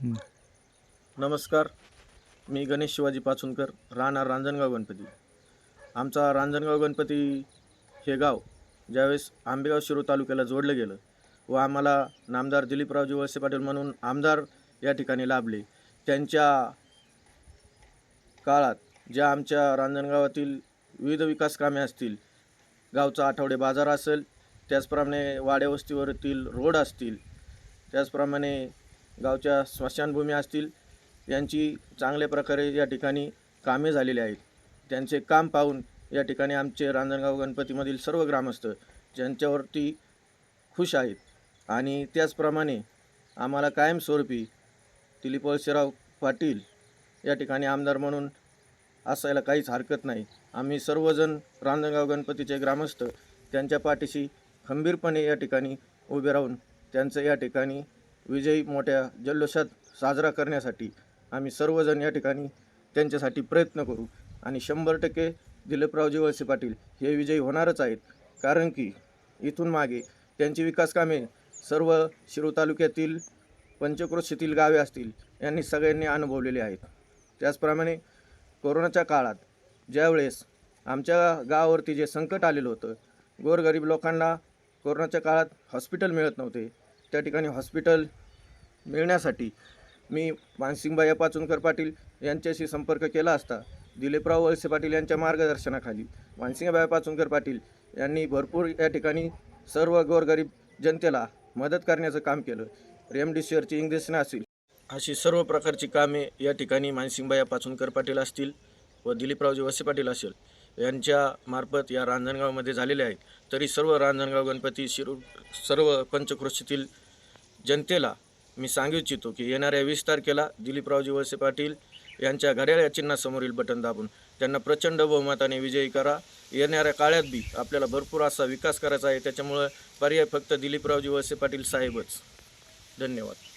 नमस्कार मी गणेश शिवाजी पाचुनकर राहणार रांजणगाव गणपती. आमचा रांजणगाव गणपती हे गाव ज्यावेळेस आंबेगाव शिरो तालुक्याला जोडलं गेलं व आम्हाला नामदार दिलीपरावजी वळसे पाटील म्हणून आमदार या ठिकाणी लाभले त्यांच्या काळात ज्या आमच्या रांजणगावातील विविध विकास कामे असतील गावचा आठवडे बाजार असेल त्याचप्रमाणे वाड्यावस्तीवरील रोड असतील त्याचप्रमाणे गावच्या स्मशानभूमी असतील यांची चांगल्या प्रकारे या ठिकाणी कामे झालेली आहेत. त्यांचे काम पाहून या ठिकाणी आमचे रांजणगाव गणपतीमधील सर्व ग्रामस्थ ज्यांच्यावरती खुश आहेत. आणि त्याचप्रमाणे आम्हाला कायमस्वरूपी दिलीप वळसेराव पाटील या ठिकाणी आमदार म्हणून असायला काहीच हरकत नाही. आम्ही सर्वजण रांजणगाव गणपतीचे ग्रामस्थ त्यांच्या पाठीशी खंबीरपणे या ठिकाणी उभे राहून त्यांचं या ठिकाणी विजयी मोठ्या जल्लोषात साजरा करण्यासाठी आम्ही सर्वजण या ठिकाणी त्यांच्यासाठी प्रयत्न करू. आणि शंभर टक्के दिलीपरावजी वळसे पाटील हे विजयी होणारच आहेत. कारण की इथून मागे त्यांची विकासकामे सर्व शिरो तालुक्यातील पंचक्रोशीतील गावे असतील यांनी सगळ्यांनी अनुभवलेली आहेत. त्याचप्रमाणे कोरोनाच्या काळात ज्यावेळेस आमच्या गावावरती जे संकट आलेलं होतं गोरगरीब लोकांना कोरोनाच्या काळात हॉस्पिटल मिळत नव्हते त्या ठिकाणी हॉस्पिटल मिळण्यासाठी मी मानसिंगबाई पाचुनकर पाटील यांच्याशी संपर्क केला असता. दिलीपराव वळसे पाटील यांच्या मार्गदर्शनाखाली मानसिंगबाई पाचुनकर पाटील यांनी भरपूर या ठिकाणी सर्व गोरगरीब जनतेला मदत करण्याचं काम केलं. रेमडिसिवीरची इंजेक्शन असतील अशी सर्व प्रकारची कामे या ठिकाणी मानसिंगबाई पाचुनकर पाटील असतील व दिलीपरावजी वसे पाटील असेल. यांच्या मार्फत या रांजणगावमध्ये झालेले आहेत. तरी सर्व रांजणगाव गणपती शिरू सर्व पंचक्रोशीतील जनतेला मी सांगू इच्छितो की येणाऱ्या वीस तारखेला दिलीपरावजी वळसे पाटील यांच्या घड्याळ या चिन्हासमोरील बटन दाबून त्यांना प्रचंड बहुमताने विजयी करा. येणाऱ्या काळात बी आपल्याला भरपूर असा विकास करायचा आहे. त्याच्यामुळं पर्याय फक्त दिलीपरावजी वळसे पाटील साहेबच. धन्यवाद.